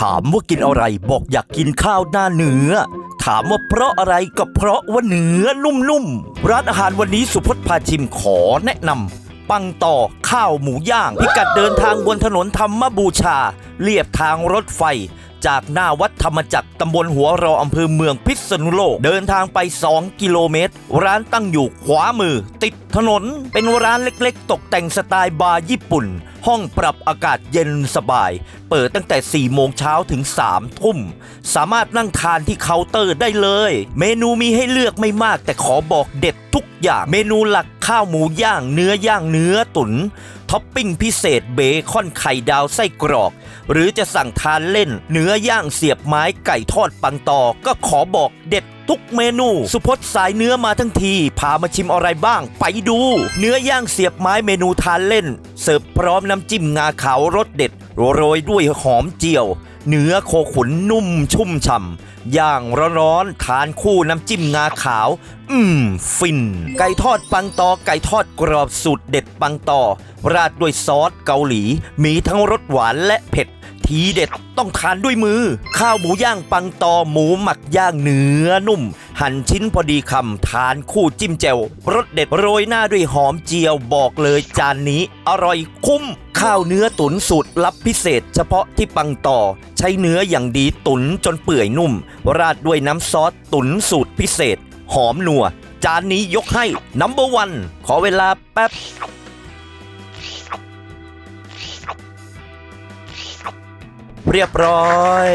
ถามว่ากินอะไรบอกอยากกินข้าวหน้าเนื้อ ถามว่าเพราะอะไรก็เพราะว่าเนื้อนุ่มๆ ร้านอาหารวันนี้สุพจน์พาชิมขอแนะนำปังต่อข้าวหมูย่าง พิกัดเดินทางบนถนนธรรมบูชา เลียบทางรถไฟ จากหน้าวัดธรรมจักรตำบลหัวรออำเภอเมืองพิษณุโลก เดินทางไป 2 กิโลเมตร ร้านตั้งอยู่ขวามือ ติดถนนเป็นร้านเล็กๆ ตกแต่งสไตล์บาร์ญี่ปุ่นห้องปรับอากาศเย็นสบาย เปิดตั้งแต่ 4 โมงเช้าถึง 3 ทุ่ม สามารถนั่งทานที่เคาน์เตอร์ได้เลย เมนูมีให้เลือกไม่มากแต่ขอบอกเด็ดทุกอย่าง เมนูหลักข้าวหมูย่าง เนื้อย่างเนื้อตุ๋นท็อปปิ้งพิเศษเบคอนไข่ดาวไส้กรอก หรือจะสั่งทานเล่น เนื้อย่างเสียบไม้ไก่ทอดปังตอก็ขอบอกเด็ด ทุกเมนู สุพจน์สายเนื้อมาทั้งที พามาชิมอะไรบ้าง ไปดู เนื้อย่างเสียบไม้เมนูทานเล่น เสิร์ฟพร้อมน้ำจิ้มงาขาวรสเด็ด โรยด้วยหอมเจียว เนื้อโคขุนนุ่มชุ่มฉ่ำย่างร้อนๆทานคู่น้ำจิ้มงาขาว อืม ฟิน ไก่ทอดปังตอไก่ทอดกรอบสูตรเด็ดปังตอราดด้วยซอสเกาหลี มีทั้งรสหวานและเผ็ด ทีเด็ดต้องทานด้วยมือ ข้าวหมูย่างปังตอหมูหมักย่างเนื้อนุ่ม หั่นชิ้นพอดีคำทานคู่จิ้มแจ่วรสเด็ดโรยหน้าด้วยหอมเจียวบอกเลยจานนี้ อร่อยคุ้ม ข้าวเนื้อตุ๋นสูตรลับพิเศษ เฉพาะที่ปังต่อ ใช้เนื้ออย่างดีตุ๋นจนเปื่อยนุ่ม ราดด้วยน้ำซอสตุ๋นสูตรพิเศษ หอมนัว จานนี้ยกให้นัมเบอร์วันขอเวลาแป๊บ เรียบร้อย